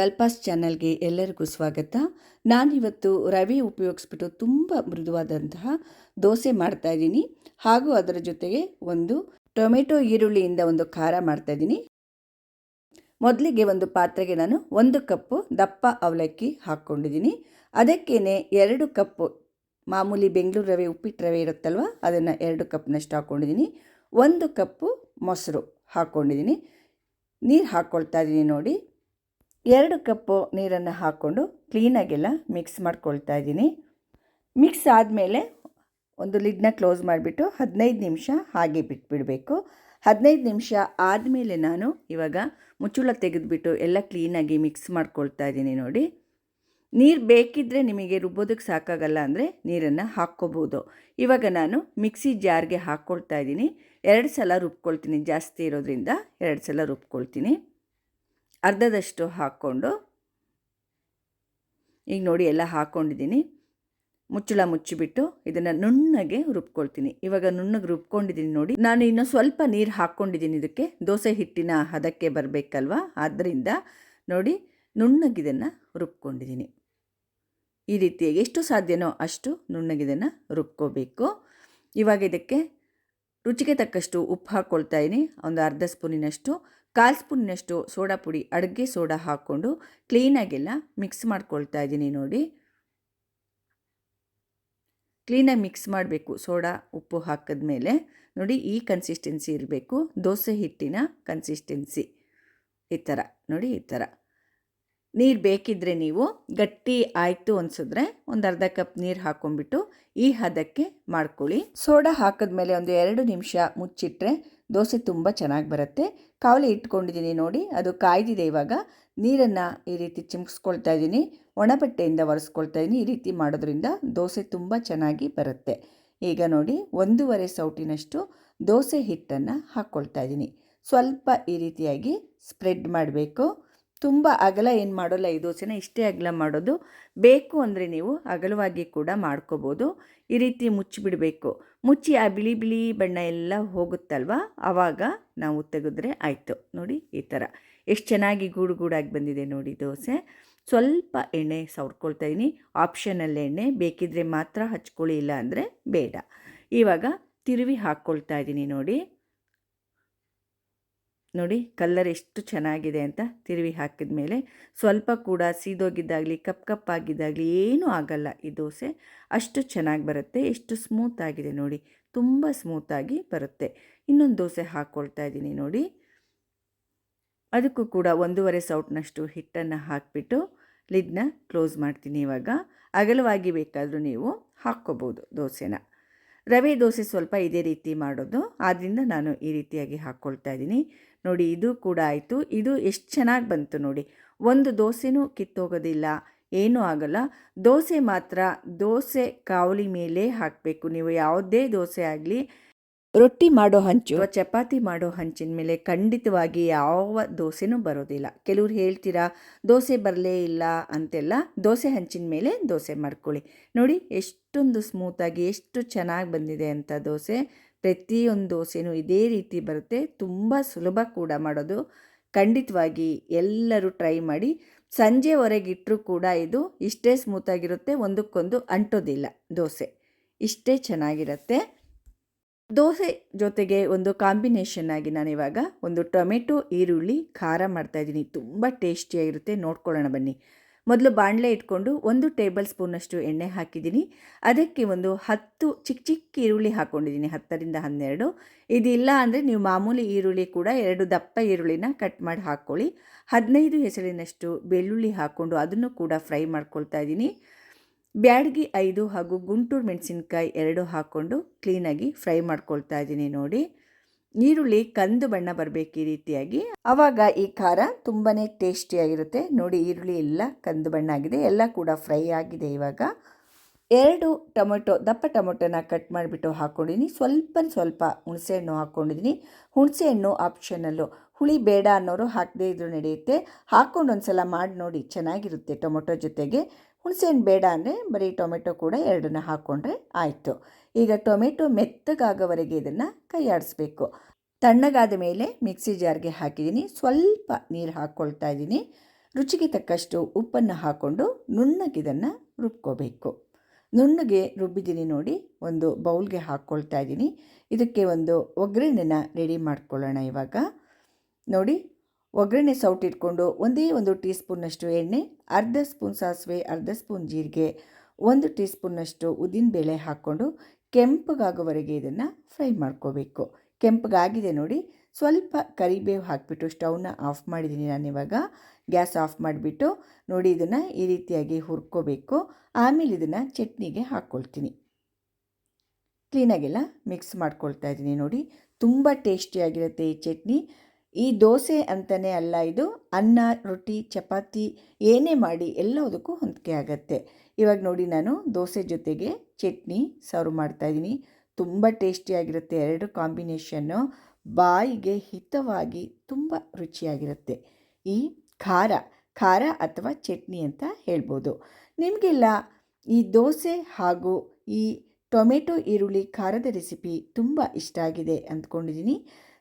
ಕಲ್ಪಾಸ್ ಚಾನಲ್ಗೆ ಎಲ್ಲರಿಗೂ ಸ್ವಾಗತ. ನಾನಿವತ್ತು ರವೆ ಉಪಯೋಗಿಸ್ಬಿಟ್ಟು ತುಂಬ ಮೃದುವಾದಂತಹ ದೋಸೆ ಮಾಡ್ತಾ ಇದ್ದೀನಿ. ಹಾಗೂ ಅದರ ಜೊತೆಗೆ ಒಂದು ಟೊಮೆಟೊ ಈರುಳ್ಳಿಯಿಂದ ಒಂದು ಖಾರ ಮಾಡ್ತಾ ಇದ್ದೀನಿ. ಮೊದಲಿಗೆ ಒಂದು ಪಾತ್ರೆಗೆ ನಾನು ಒಂದು ಕಪ್ಪು ದಪ್ಪ ಅವಲಕ್ಕಿ ಹಾಕ್ಕೊಂಡಿದ್ದೀನಿ. ಅದಕ್ಕೇನೆ ಎರಡು ಕಪ್ಪು ಮಾಮೂಲಿ ಬೆಂಗಳೂರು ರವೆ, ಉಪ್ಪಿಟ್ಟು ರವೆ ಇರುತ್ತಲ್ವ, ಅದನ್ನು ಎರಡು ಕಪ್ನಷ್ಟು ಹಾಕ್ಕೊಂಡಿದ್ದೀನಿ. ಒಂದು ಕಪ್ಪು ಮೊಸರು ಹಾಕ್ಕೊಂಡಿದ್ದೀನಿ. ನೀರು ಹಾಕ್ಕೊಳ್ತಾ ಇದ್ದೀನಿ ನೋಡಿ. ಎರಡು ಕಪ್ಪು ನೀರನ್ನು ಹಾಕ್ಕೊಂಡು ಕ್ಲೀನಾಗೆಲ್ಲ ಮಿಕ್ಸ್ ಮಾಡ್ಕೊಳ್ತಾ ಇದ್ದೀನಿ. ಮಿಕ್ಸ್ ಆದಮೇಲೆ ಒಂದು ಲಿಡ್ನ ಕ್ಲೋಸ್ ಮಾಡಿಬಿಟ್ಟು ಹದಿನೈದು ನಿಮಿಷ ಹಾಗೆ ಬಿಟ್ಬಿಡಬೇಕು. ಹದಿನೈದು ನಿಮಿಷ ಆದಮೇಲೆ ನಾನು ಇವಾಗ ಮುಚ್ಚುಳ ತೆಗೆದುಬಿಟ್ಟು ಎಲ್ಲ ಕ್ಲೀನಾಗಿ ಮಿಕ್ಸ್ ಮಾಡ್ಕೊಳ್ತಾ ಇದ್ದೀನಿ ನೋಡಿ. ನೀರು ಬೇಕಿದ್ದರೆ ನಿಮಗೆ ರುಬ್ಬೋದಕ್ಕೆ ಸಾಕಾಗಲ್ಲ ಅಂದರೆ ನೀರನ್ನು ಹಾಕ್ಕೋಬೋದು. ಇವಾಗ ನಾನು ಮಿಕ್ಸಿ ಜಾರ್ಗೆ ಹಾಕ್ಕೊಳ್ತಾ ಇದ್ದೀನಿ. ಎರಡು ಸಲ ರುಬ್ಕೊಳ್ತೀನಿ ಜಾಸ್ತಿ ಇರೋದ್ರಿಂದ ಎರಡು ಸಲ ರುಬ್ಕೊಳ್ತೀನಿ. ಅರ್ಧದಷ್ಟು ಹಾಕ್ಕೊಂಡು, ಈಗ ನೋಡಿ ಎಲ್ಲ ಹಾಕ್ಕೊಂಡಿದ್ದೀನಿ ಮುಚ್ಚಳ ಮುಚ್ಚಿಬಿಟ್ಟು ಇದನ್ನು ನುಣ್ಣಗೆ ರುಬ್ಕೊಳ್ತೀನಿ. ಇವಾಗ ನುಣ್ಣಗೆ ರುಬ್ಕೊಂಡಿದ್ದೀನಿ ನೋಡಿ. ನಾನು ಇನ್ನೂ ಸ್ವಲ್ಪ ನೀರು ಹಾಕ್ಕೊಂಡಿದ್ದೀನಿ ಇದಕ್ಕೆ. ದೋಸೆ ಹಿಟ್ಟಿನ ಹದಕ್ಕೆ ಬರಬೇಕಲ್ವ? ಆದ್ದರಿಂದ ನೋಡಿ ನುಣ್ಣಗಿದನ್ನು ರುಬ್ಕೊಂಡಿದ್ದೀನಿ. ಈ ರೀತಿಯಾಗಿ ಎಷ್ಟು ಸಾಧ್ಯನೋ ಅಷ್ಟು ನುಣ್ಣಗಿದನ್ನು ರುಬ್ಕೋಬೇಕು. ಇವಾಗ ಇದಕ್ಕೆ ರುಚಿಗೆ ತಕ್ಕಷ್ಟು ಉಪ್ಪು ಹಾಕ್ಕೊಳ್ತಾ ಇದ್ದೀನಿ ಒಂದು ಅರ್ಧ ಸ್ಪೂನಿನಷ್ಟು ಕಾಲು ಸ್ಪೂನ್ನಷ್ಟು ಸೋಡಾ ಪುಡಿ, ಅಡುಗೆ ಸೋಡಾ ಹಾಕ್ಕೊಂಡು ಕ್ಲೀನಾಗೆಲ್ಲ ಮಿಕ್ಸ್ ಮಾಡ್ಕೊಳ್ತಾ ಇದ್ದೀನಿ ನೋಡಿ. ಕ್ಲೀನಾಗಿ ಮಿಕ್ಸ್ ಮಾಡಬೇಕು ಸೋಡಾ, ಉಪ್ಪು ಹಾಕಿದ ಮೇಲೆ ನೋಡಿ ಈ ಕನ್ಸಿಸ್ಟೆನ್ಸಿ ಇರಬೇಕು. ದೋಸೆ ಹಿಟ್ಟಿನ ಕನ್ಸಿಸ್ಟೆನ್ಸಿ ಈ ಥರ, ನೋಡಿ ಈ ಥರ. ನೀರು ಬೇಕಿದ್ದರೆ ನೀವು ಗಟ್ಟಿ ಆಯಿತು ಅನಿಸಿದ್ರೆ ಒಂದು ಅರ್ಧ ಕಪ್ ನೀರು ಹಾಕ್ಕೊಂಡ್ಬಿಟ್ಟು ಈ ಹದಕ್ಕೆ ಮಾಡ್ಕೊಳ್ಳಿ. ಸೋಡಾ ಹಾಕಿದ್ಮೇಲೆ ಒಂದು ಎರಡು ನಿಮಿಷ ಮುಚ್ಚಿಟ್ರೆ ದೋಸೆ ತುಂಬ ಚೆನ್ನಾಗಿ ಬರುತ್ತೆ. ಕಾವಲಿ ಇಟ್ಕೊಂಡಿದ್ದೀನಿ ನೋಡಿ, ಅದು ಕಾಯ್ದಿದೆ ಇವಾಗ. ನೀರನ್ನು ಈ ರೀತಿ ಚಿಮ್ಸ್ಕೊಳ್ತಾ ಇದ್ದೀನಿ ಒಣ ಬಟ್ಟೆಯಿಂದ ಒರೆಸ್ಕೊಳ್ತಾ ಇದ್ದೀನಿ, ಈ ರೀತಿ ಮಾಡೋದ್ರಿಂದ ದೋಸೆ ತುಂಬ ಚೆನ್ನಾಗಿ ಬರುತ್ತೆ. ಈಗ ನೋಡಿ, ಒಂದೂವರೆ ಸೌಟಿನಷ್ಟು ದೋಸೆ ಹಿಟ್ಟನ್ನು ಹಾಕ್ಕೊಳ್ತಾ ಇದ್ದೀನಿ. ಸ್ವಲ್ಪ ಈ ರೀತಿಯಾಗಿ ಸ್ಪ್ರೆಡ್ ಮಾಡಬೇಕು. ತುಂಬ ಅಗಲ ಏನು ಮಾಡೋಲ್ಲ, ಈ ದೋಸೆನ ಇಷ್ಟೇ ಅಗಲ ಮಾಡೋದು. ಬೇಕು ಅಂದರೆ ನೀವು ಅಗಲವಾಗಿ ಕೂಡ ಮಾಡ್ಕೋಬೋದು. ಈ ರೀತಿ ಮುಚ್ಚಿಬಿಡಬೇಕು. ಮುಚ್ಚಿ ಆ ಬಿಳಿ ಬಿಳಿ ಬಣ್ಣ ಎಲ್ಲ ಹೋಗುತ್ತಲ್ವ? ಆವಾಗ ನಾವು ತೆಗೆದ್ರೆ ಆಯಿತು. ನೋಡಿ ಈ ಥರ ಎಷ್ಟು ಚೆನ್ನಾಗಿ ಗೂಡು ಗೂಡಾಗಿ ಬಂದಿದೆ ನೋಡಿ ದೋಸೆ. ಸ್ವಲ್ಪ ಎಣ್ಣೆ ಸವರ್ಕೊಳ್ತಾ ಇದ್ದೀನಿ ಆಪ್ಷನಲ್ ಎಣ್ಣೆ ಬೇಕಿದ್ರೆ ಮಾತ್ರ ಹಚ್ಕೊಳ್ಳಿ ಇಲ್ಲ ಅಂದರೆ ಬೇಡ. ಇವಾಗ ತಿರುವಿ ಹಾಕ್ಕೊಳ್ತಾ ಇದ್ದೀನಿ ನೋಡಿ. ನೋಡಿ ಕಲ್ಲರ್ ಎಷ್ಟು ಚೆನ್ನಾಗಿದೆ ಅಂತ ತಿರುವಿ ಹಾಕಿದ ಮೇಲೆ ಸ್ವಲ್ಪ ಕೂಡ ಸೀದೋಗಿದ್ದಾಗಲಿ, ಕಪ್ ಕಪ್ಪಾಗಿದ್ದಾಗಲಿ ಏನೂ ಆಗಲ್ಲ ಈ ದೋಸೆ. ಅಷ್ಟು ಚೆನ್ನಾಗಿ ಬರುತ್ತೆ, ಎಷ್ಟು ಸ್ಮೂತ್ ಆಗಿದೆ ನೋಡಿ, ತುಂಬ ಸ್ಮೂತಾಗಿ ಬರುತ್ತೆ. ಇನ್ನೊಂದು ದೋಸೆ ಹಾಕ್ಕೊಳ್ತಾ ಇದ್ದೀನಿ ನೋಡಿ. ಅದಕ್ಕೂ ಕೂಡ ಒಂದೂವರೆ ಸೌಟ್ನಷ್ಟು ಹಿಟ್ಟನ್ನು ಹಾಕಿಬಿಟ್ಟು ಲಿಡ್ನ ಕ್ಲೋಸ್ ಮಾಡ್ತೀನಿ ಇವಾಗ. ಅಗಲವಾಗಿ ಬೇಕಾದರೂ ನೀವು ಹಾಕ್ಕೋಬೋದು ದೋಸೆನ. ರವೆ ದೋಸೆ ಸ್ವಲ್ಪ ಇದೇ ರೀತಿ ಮಾಡೋದು ಆದ್ದರಿಂದ ನಾನು ಈ ರೀತಿಯಾಗಿ ಹಾಕ್ಕೊಳ್ತಾ ಇದ್ದೀನಿ. ನೋಡಿ, ಇದು ಕೂಡ ಆಯಿತು. ಇದು ಎಷ್ಟು ಚೆನ್ನಾಗಿ ಬಂತು ನೋಡಿ. ಒಂದು ದೋಸೆನೂ ಕಿತ್ತೋಗೋದಿಲ್ಲ. ಏನೂ ಆಗಲ್ಲ. ದೋಸೆ ಮಾತ್ರ ದೋಸೆ ಕಾವಲಿ ಮೇಲೆ ಹಾಕಬೇಕು. ನೀವು ಯಾವುದೇ ದೋಸೆ ಆಗಲಿ, ರೊಟ್ಟಿ ಮಾಡೋ ಹಂಚು ಚಪಾತಿ ಮಾಡೋ ಹಂಚಿನ ಮೇಲೆ ಖಂಡಿತವಾಗಿ ಯಾವ ದೋಸೆನೂ ಬರೋದಿಲ್ಲ. ಕೆಲವ್ರು ಹೇಳ್ತೀರಾ, ದೋಸೆ ಬರಲೇ ಇಲ್ಲ ಅಂತೆಲ್ಲ, ದೋಸೆ ಹಂಚಿನ ಮೇಲೆ ದೋಸೆ ಮಾಡ್ಕೊಳ್ಳಿ. ನೋಡಿ, ಎಷ್ಟೊಂದು ಸ್ಮೂತಾಗಿ ಎಷ್ಟು ಚೆನ್ನಾಗಿ ಬಂದಿದೆ ಅಂತ ದೋಸೆ. ಪ್ರತಿಯೊಂದು ದೋಸೆನೂ ಇದೇ ರೀತಿ ಬರುತ್ತೆ. ತುಂಬ ಸುಲಭ ಕೂಡ ಮಾಡೋದು. ಖಂಡಿತವಾಗಿ ಎಲ್ಲರೂ ಟ್ರೈ ಮಾಡಿ. ಸಂಜೆವರೆಗಿಟ್ಟರೂ ಕೂಡ ಇದು ಇಷ್ಟೇ ಸ್ಮೂತಾಗಿರುತ್ತೆ ಒಂದಕ್ಕೊಂದು ಅಂಟೋದಿಲ್ಲ ದೋಸೆ. ಇಷ್ಟೇ ಚೆನ್ನಾಗಿರುತ್ತೆ. ದೋಸೆ ಜೊತೆಗೆ ಒಂದು ಕಾಂಬಿನೇಷನ್ ಆಗಿ ಇವಾಗ ಒಂದು ಟೊಮೆಟೊ, ಈರುಳ್ಳಿ, ಖಾರ ಮಾಡ್ತಾಯಿದ್ದೀನಿ ತುಂಬ ಟೇಸ್ಟಿಯಾಗಿರುತ್ತೆ. ನೋಡ್ಕೊಳ್ಳೋಣ ಬನ್ನಿ. ಮೊದಲು ಬಾಣಲೆ ಇಟ್ಕೊಂಡು ಒಂದು ಟೇಬಲ್ ಸ್ಪೂನಷ್ಟು ಎಣ್ಣೆ ಹಾಕಿದ್ದೀನಿ. ಅದಕ್ಕೆ ಒಂದು ಹತ್ತು ಚಿಕ್ಕ ಚಿಕ್ಕ ಈರುಳ್ಳಿ ಹಾಕ್ಕೊಂಡಿದ್ದೀನಿ ಹತ್ತರಿಂದ ಹನ್ನೆರಡು. ಇದಿಲ್ಲ ಅಂದರೆ ನೀವು ಮಾಮೂಲಿ ಈರುಳ್ಳಿ ಕೂಡ ಎರಡು ದಪ್ಪ ಈರುಳ್ಳಿನ ಕಟ್ ಮಾಡಿ ಹಾಕ್ಕೊಳ್ಳಿ. ಹದಿನೈದು ಹೆಸರಿನಷ್ಟು ಬೆಳ್ಳುಳ್ಳಿ ಹಾಕ್ಕೊಂಡು ಅದನ್ನು ಕೂಡ ಫ್ರೈ ಮಾಡ್ಕೊಳ್ತಾ ಇದ್ದೀನಿ. ಬ್ಯಾಡಗಿ ಐದು ಹಾಗೂ ಗುಂಟೂರು ಮೆಣಸಿನ್ಕಾಯಿ ಎರಡು ಹಾಕ್ಕೊಂಡು ಕ್ಲೀನಾಗಿ ಫ್ರೈ ಮಾಡ್ಕೊಳ್ತಾ ಇದ್ದೀನಿ ನೋಡಿ. ಈರುಳ್ಳಿ ಕಂದು ಬಣ್ಣ ಬರಬೇಕು ಈ ರೀತಿಯಾಗಿ. ಆವಾಗ ಈ ಖಾರ ತುಂಬಾ ಟೇಸ್ಟಿಯಾಗಿರುತ್ತೆ ನೋಡಿ, ಈರುಳ್ಳಿ ಎಲ್ಲ ಕಂದು ಬಣ್ಣ ಆಗಿದೆ. ಎಲ್ಲ ಕೂಡ ಫ್ರೈ ಆಗಿದೆ ಇವಾಗ. ಎರಡು ಟೊಮೆಟೊ, ದಪ್ಪ ಟೊಮೆಟೊನ ಕಟ್ ಮಾಡಿಬಿಟ್ಟು ಹಾಕ್ಕೊಂಡಿದ್ದೀನಿ ಸ್ವಲ್ಪ ಸ್ವಲ್ಪ ಹುಣಸೆಹಣ್ಣು ಹಾಕ್ಕೊಂಡಿದ್ದೀನಿ ಹುಣಸೆಹಣ್ಣು ಆಪ್ಷನಲ್ಲು ಹುಳಿ ಬೇಡ ಅನ್ನೋರು ಹಾಕದೇ ಇದ್ರೂ ನಡೆಯುತ್ತೆ. ಹಾಕ್ಕೊಂಡು ಒಂದು ಸಲ ಮಾಡಿ ನೋಡಿ, ಚೆನ್ನಾಗಿರುತ್ತೆ ಟೊಮೊಟೊ ಜೊತೆಗೆ. ಹುಣಸೆಹಣ್ಣು ಬೇಡ ಅಂದರೆ ಬರೀ ಟೊಮೆಟೊ ಕೂಡ ಎರಡನ್ನ ಹಾಕ್ಕೊಂಡ್ರೆ ಆಯಿತು. ಈಗ ಟೊಮೆಟೊ ಮೆತ್ತಗಾಗೋವರೆಗೆ ಇದನ್ನು ಕೈಯಾಡಿಸ್ಬೇಕು ತಣ್ಣಗಾದ ಮೇಲೆ ಮಿಕ್ಸಿ ಜಾರ್ಗೆ ಹಾಕಿದ್ದೀನಿ. ಸ್ವಲ್ಪ ನೀರು ಹಾಕ್ಕೊಳ್ತಾ ಇದ್ದೀನಿ. ರುಚಿಗೆ ತಕ್ಕಷ್ಟು ಉಪ್ಪನ್ನು ಹಾಕ್ಕೊಂಡು ನುಣ್ಣಗಿದನ್ನು ರುಬ್ಕೋಬೇಕು. ನುಣ್ಣಗೆ ರುಬ್ಬಿದ್ದೀನಿ ನೋಡಿ, ಒಂದು ಬೌಲ್ಗೆ ಹಾಕ್ಕೊಳ್ತಾ ಇದ್ದೀನಿ. ಇದಕ್ಕೆ ಒಂದು ಒಗ್ಗರಣೆನ ರೆಡಿ ಮಾಡ್ಕೊಳ್ಳೋಣ ಇವಾಗ. ನೋಡಿ ಒಗ್ಗರಣೆ ಸೌಟಿಟ್ಕೊಂಡು ಒಂದೇ ಒಂದು ಟೀ ಸ್ಪೂನ್ನಷ್ಟು ಎಣ್ಣೆ, ಅರ್ಧ ಸ್ಪೂನ್ ಸಾಸಿವೆ, ಅರ್ಧ ಸ್ಪೂನ್ ಜೀರಿಗೆ, ಒಂದು ಟೀ ಸ್ಪೂನ್ನಷ್ಟು ಉದ್ದಿನಬೇಳೆ ಹಾಕ್ಕೊಂಡು ಕೆಂಪಗಾಗೋವರೆಗೆ ಇದನ್ನು ಫ್ರೈ ಮಾಡ್ಕೋಬೇಕು. ಕೆಂಪಗಾಗಿದೆ ನೋಡಿ, ಸ್ವಲ್ಪ ಕರಿಬೇವು ಹಾಕಿಬಿಟ್ಟು ಸ್ಟವ್ನ ಆಫ್ ಮಾಡಿದ್ದೀನಿ ನಾನು ಇವಾಗ. ಗ್ಯಾಸ್ ಆಫ್ ಮಾಡಿಬಿಟ್ಟು ನೋಡಿ ಇದನ್ನು ಈ ರೀತಿಯಾಗಿ ಹುರ್ಕೋಬೇಕು. ಆಮೇಲೆ ಇದನ್ನು ಚಟ್ನಿಗೆ ಹಾಕ್ಕೊಳ್ತೀನಿ. ಕ್ಲೀನಾಗೆಲ್ಲ ಮಿಕ್ಸ್ ಮಾಡ್ಕೊಳ್ತಾ ಇದ್ದೀನಿ ನೋಡಿ. ತುಂಬ ಟೇಸ್ಟಿಯಾಗಿರುತ್ತೆ ಈ ಚಟ್ನಿ. ಈ ದೋಸೆ ಅಂತಲೇ ಅಲ್ಲ ಇದು, ಅನ್ನ, ರೊಟ್ಟಿ, ಚಪಾತಿ, ಏನೇ ಮಾಡಿ ಎಲ್ಲದಕ್ಕೂ ಹೊಂದಿಕೆ ಆಗುತ್ತೆ. ಇವಾಗ ನೋಡಿ ನಾನು ದೋಸೆ ಜೊತೆಗೆ ಚಟ್ನಿ ಸರ್ವ್ ಮಾಡ್ತಾಯಿದ್ದೀನಿ ತುಂಬ ಟೇಸ್ಟಿಯಾಗಿರುತ್ತೆ ಎರಡು ಕಾಂಬಿನೇಷನ್ನು. ಬಾಯಿಗೆ ಹಿತವಾಗಿ ತುಂಬ ರುಚಿಯಾಗಿರುತ್ತೆ. ಈ ಖಾರ ಖಾರ ಅಥವಾ ಚಟ್ನಿ ಅಂತ ಹೇಳ್ಬೋದು. ನಿಮಗೆಲ್ಲ ಈ ದೋಸೆ ಹಾಗೂ ಈ ಟೊಮೆಟೊ, ಈರುಳ್ಳಿ, ಖಾರದ ರೆಸಿಪಿ ತುಂಬ ಇಷ್ಟ ಆಗಿದೆ ಅಂದ್ಕೊಂಡಿದ್ದೀನಿ.